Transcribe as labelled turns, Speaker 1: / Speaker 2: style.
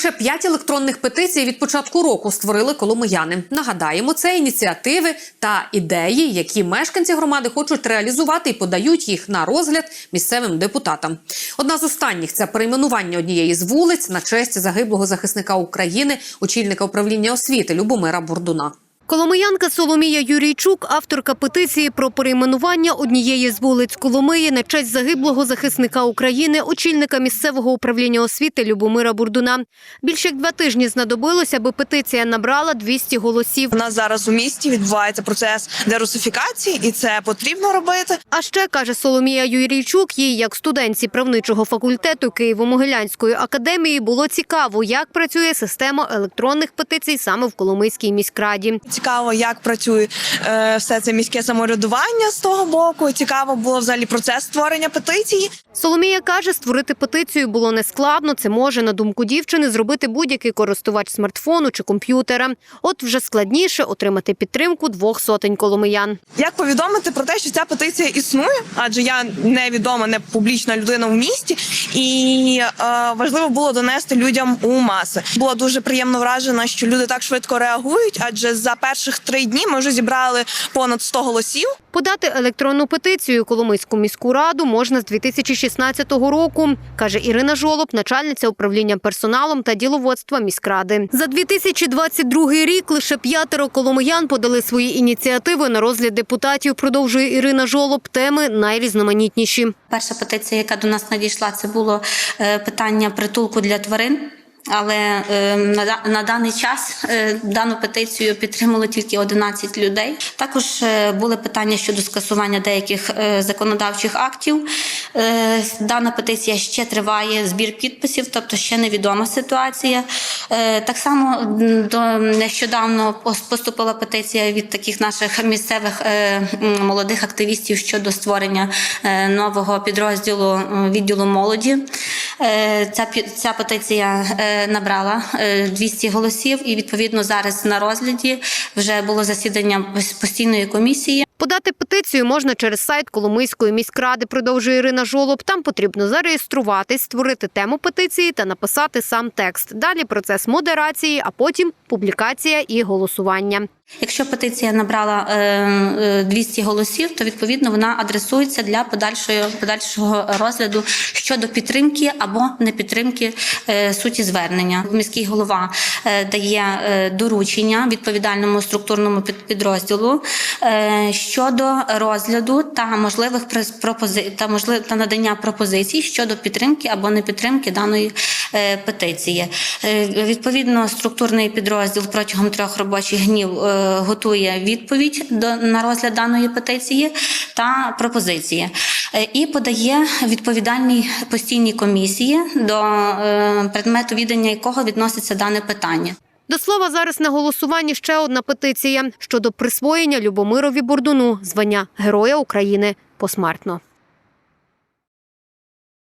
Speaker 1: Лише п'ять електронних петицій від початку року створили коломияни. Нагадаємо, це ініціативи та ідеї, які мешканці громади хочуть реалізувати і подають їх на розгляд місцевим депутатам. Одна з останніх це перейменування однієї з вулиць на честь загиблого захисника України, очільника управління освіти Любомира Бурдуна.
Speaker 2: Коломиянка Соломія Юрійчук, авторка петиції про перейменування однієї з вулиць Коломиї на честь загиблого захисника України, очільника місцевого управління освіти Любомира Бурдуна. Більше як два тижні знадобилося, аби петиція набрала 200 голосів.
Speaker 3: У нас зараз у місті відбувається процес дерусифікації, і це потрібно робити.
Speaker 2: А ще каже Соломія Юрійчук, їй, як студентці правничого факультету Києво-Могилянської академії, було цікаво, як працює система електронних петицій саме в Коломийській міськраді.
Speaker 3: Цікаво, як працює е, все це міське самоврядування з того боку. Цікаво було взагалі процес створення петиції.
Speaker 2: Соломія каже, створити петицію було нескладно. Це може, на думку дівчини, зробити будь-який користувач смартфону чи комп'ютера. От вже складніше отримати підтримку двох сотень коломиян.
Speaker 3: Як повідомити про те, що ця петиція існує, адже я невідома, не публічна людина в місті, і е, важливо було донести людям у маси. Була дуже приємно вражена, що люди так швидко реагують, адже за перших три дні ми вже зібрали понад 100 голосів.
Speaker 2: Подати електронну петицію Коломийську міську раду можна з 2016 року, каже Ірина Жолоб, начальниця управління персоналом та діловодства міськради. За 2022 рік лише п'ятеро коломиян подали свої ініціативи на розгляд депутатів. Продовжує Ірина Жолоб. Теми найрізноманітніші.
Speaker 4: Перша петиція, яка до нас надійшла, це було е, питання притулку для тварин. Але е, на, на даний час е, дану петицію підтримали тільки 11 людей. Також е, були питання щодо скасування деяких е, законодавчих актів. Е, дана петиція ще триває збір підписів, тобто ще невідома ситуація. Е, так само до нещодавно поступила петиція від таких наших місцевих е, молодих активістів щодо створення е, нового підрозділу відділу молоді. Е, Ця, ця петиція е, набрала е, 200 голосів, і відповідно зараз на розгляді вже було засідання постійної комісії.
Speaker 2: Подати петицію можна через сайт Коломийської міськради, продовжує Ірина Жолоб. Там потрібно зареєструватись, створити тему петиції та написати сам текст. Далі процес модерації, а потім публікація і голосування.
Speaker 4: Якщо петиція набрала е, е, 200 голосів, то відповідно вона адресується для подальшої подальшого розгляду щодо підтримки або непідтримки е, суті звернення. Міський голова е, дає е, доручення відповідальному структурному під- підрозділу е, щодо розгляду та можливих пропози та можлив та надання пропозицій щодо підтримки або непідтримки даної е, петиції. Е, Відповідно, структурний підрозділ протягом трьох робочих днів е, готує відповідь до на розгляд даної петиції та пропозиції. І подає відповідальній постійній комісії, до предмету відання якого відноситься дане питання.
Speaker 2: До слова, зараз на голосуванні ще одна петиція щодо присвоєння Любомирові Бурдуну звання Героя України посмертно.